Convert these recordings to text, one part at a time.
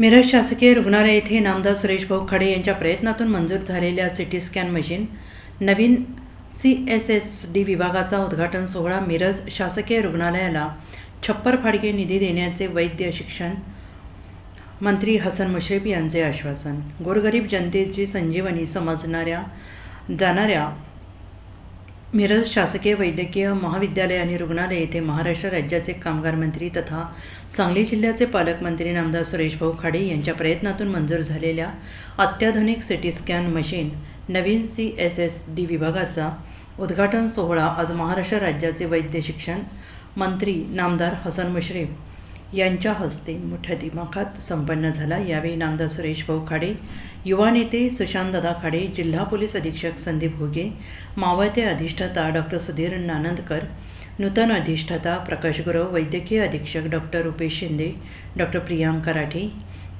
मिरज शासकीय रुग्णालय येथे नामदार सुरेश भाऊ खडे यांच्या प्रयत्नातून मंजूर झालेल्या सिटी स्कॅन मशीन नवीन सी एस एस डी विभागाचा उद्घाटन सोहळा मिरज शासकीय रुग्णालयाला छप्पर फाडके निधी देण्याचे वैद्य शिक्षण मंत्री हसन मुश्रीफ यांचे आश्वासन. गोरगरीब जनतेची संजीवनी समजणाऱ्या जाणाऱ्या मिरज शासकीय वैद्यकीय महाविद्यालय आणि रुग्णालय येथे महाराष्ट्र राज्याचे कामगार मंत्री तथा सांगली जिल्ह्याचे पालकमंत्री नामदार सुरेशभाऊ खाडे यांच्या प्रयत्नातून मंजूर झालेल्या अत्याधुनिक सिटी स्कॅन मशीन नवीन सी एस एस डी विभागाचा उद्घाटन सोहळा आज महाराष्ट्र राज्याचे वैद्य शिक्षण मंत्री नामदार हसन मुश्रीफ यांच्या हस्ते मोठ्या दिमाखात संपन्न झाला. यावेळी नामदार सुरेश भाऊ खाडे युवा नेते सुशांतदादा खाडे जिल्हा पोलीस अधीक्षक संदीप घुगे मावळते अधिष्ठाता डॉक्टर सुधीर नानंदकर नूतन अधिष्ठाता प्रकाश गुरव वैद्यकीय अधीक्षक डॉक्टर रुपेश शिंदे डॉक्टर प्रियांका राठे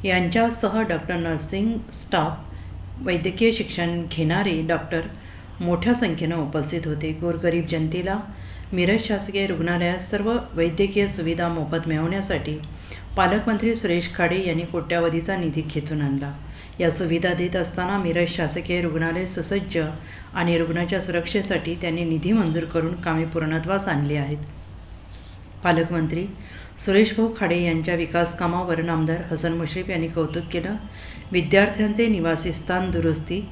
यांच्यासह डॉक्टर नर्सिंग स्टाफ वैद्यकीय शिक्षण घेणारे डॉक्टर मोठ्या संख्येनं उपस्थित होते. गोरगरीब जनतेला मिरज शासकीय रुग्णालयात सर्व वैद्यकीय सुविधा मोफत मिळवण्यासाठी पालकमंत्री सुरेश खाडे यांनी कोट्यावधीचा निधी खेचून आणला. या सुविधा देत असताना मिरज शासकीय रुग्णालय सुसज्ज आणि रुग्णाच्या सुरक्षेसाठी त्यांनी निधी मंजूर करून कामे पूर्णत्वास आणली आहेत. पालकमंत्री सुरेश भाऊ खाडे यांच्या विकास कामावर नामदार हसन मुश्रीफ यांनी कौतुक केलं. विद्यार्थ्यांचे निवासी स्थान दुरुस्ती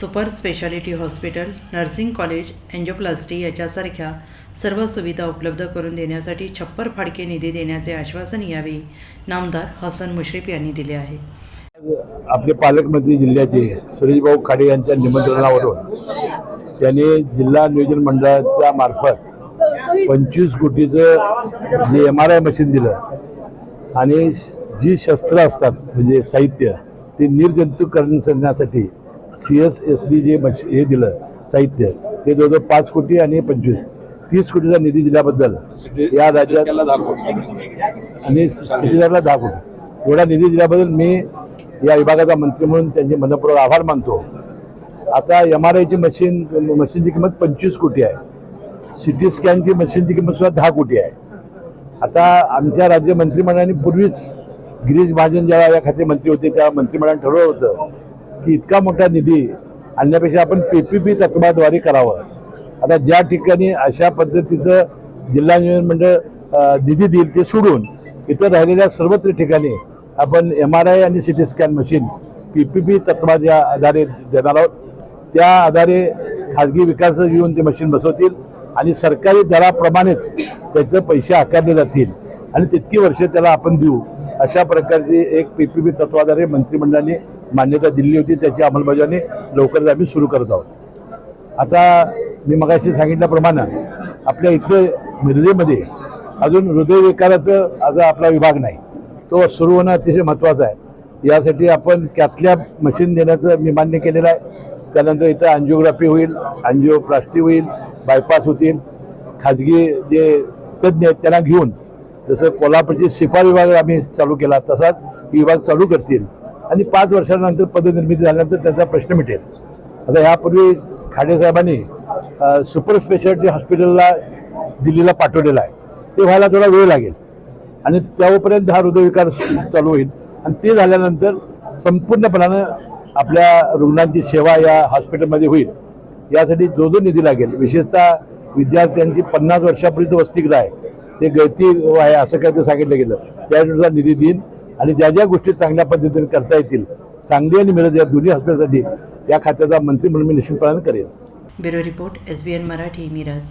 super speciality hospital nursing college angioplasty याच्यासारख्या सर्व सुविधा उपलब्ध करून देण्यासाठी छप्पर फाडके निधी देण्याचे आश्वासन यावेळी नामदार हसन मुश्रीफ यांनी दिले आहे. आपले पालकमंत्री जिल्ह्याचे सुरेशभाऊ खाडे यांच्या निमंत्रणावरून त्यांनी जिल्हा नियोजन मंडळाच्या मार्फत पंचवीस कोटीचं जे एम आर आय मशीन दिलं आणि जी शस्त्र असतात म्हणजे साहित्य ते निर्जंतुकरण करण्यासाठी C S S D J मश हे दिलं साहित्य ते जवळजवळ पाच कोटी आणि पंचवीस तीस कोटीचा निधी दिल्याबद्दल या राज्यात आणि सिटीजरला दहा कोटी. एवढा निधी दिल्याबद्दल मी या विभागाचा मंत्री म्हणून त्यांचे मनपूर्वक आभार मानतो. आता एम आर आयची मशीन मशीनची किंमत पंचवीस कोटी आहे. सी टी स्कॅनची मशीनची किंमत सुद्धा दहा कोटी आहे. आता आमच्या राज्य मंत्रिमंडळाने पूर्वीच गिरीश महाजन जेव्हा या खाते मंत्री होते त्या मंत्रिमंडळाने ठरवलं होतं की इतका मोठा निधी आणण्यापेक्षा आपण पी पी तत्वाद्वारे करावं. आता ज्या ठिकाणी अशा पद्धतीचं जिल्हा नियोजन मंडळ निधी देईल ते सोडून इतर राहिलेल्या सर्वत्र ठिकाणी आपण एम आर आय आणि C T scan machine P P P तत्वाच्या आधारे देणार आहोत. त्या आधारे खाजगी विकास घेऊन ते मशीन बसवतील आणि सरकारी दराप्रमाणेच त्याचं पैसे आकारले जातील. आणि तितकी वर्ष त्याला आपण देऊ. अशा प्रकारची एक पी पी पी तत्वाधारे मंत्रिमंडळाने मान्यता दिली होती त्याची अंमलबजावणी लवकरच आम्ही सुरू करत आहोत. आता मी मगाशी सांगितल्याप्रमाणे आपल्या इथं मिरजेमध्ये अजून हृदयविकाराचं आज आपला विभाग नाही. तो सुरू होणं अतिशय महत्त्वाचं आहे. यासाठी आपण कॅथल्या मशीन देण्याचं मी मान्य केलेलं आहे. त्यानंतर इथं अँजिओग्राफी होईल अँजिओप्लास्टी होईल बायपास होतील. खाजगी जे तज्ज्ञ आहेत त्यांना घेऊन जसं कोल्हापूरची शिफा विभाग आम्ही चालू केला तसाच विभाग चालू करतील. आणि पाच वर्षानंतर पदनिर्मिती झाल्यानंतर त्यांचा प्रश्न मिटेल. आता यापूर्वी खाडेसाहेबांनी सुपर स्पेशालिटी हॉस्पिटलला दिल्लीला पाठवलेलं आहे. ते व्हायला थोडा वेळ लागेल. आणि त्यापर्यंत हा हृदयविकार चालू होईल. आणि ते झाल्यानंतर संपूर्णपणानं आपल्या रुग्णांची सेवा या हॉस्पिटलमध्ये होईल. यासाठी जो जो निधी लागेल विशेषतः विद्यार्थ्यांची पन्नास वर्षापर्यंत वसतिगृह आहे ते गळती आहे असं काय ते सांगितलं गेलं. त्यानुसार निधी देईन आणि ज्या ज्या गोष्टी चांगल्या पद्धतीने करता येतील सांगली आणि मिरज या दोन्ही हॉस्पिटलसाठी या खात्याचा मंत्री म्हणून मी निश्चितपणाने करेन. Bureau report S B N Marathi Miraj.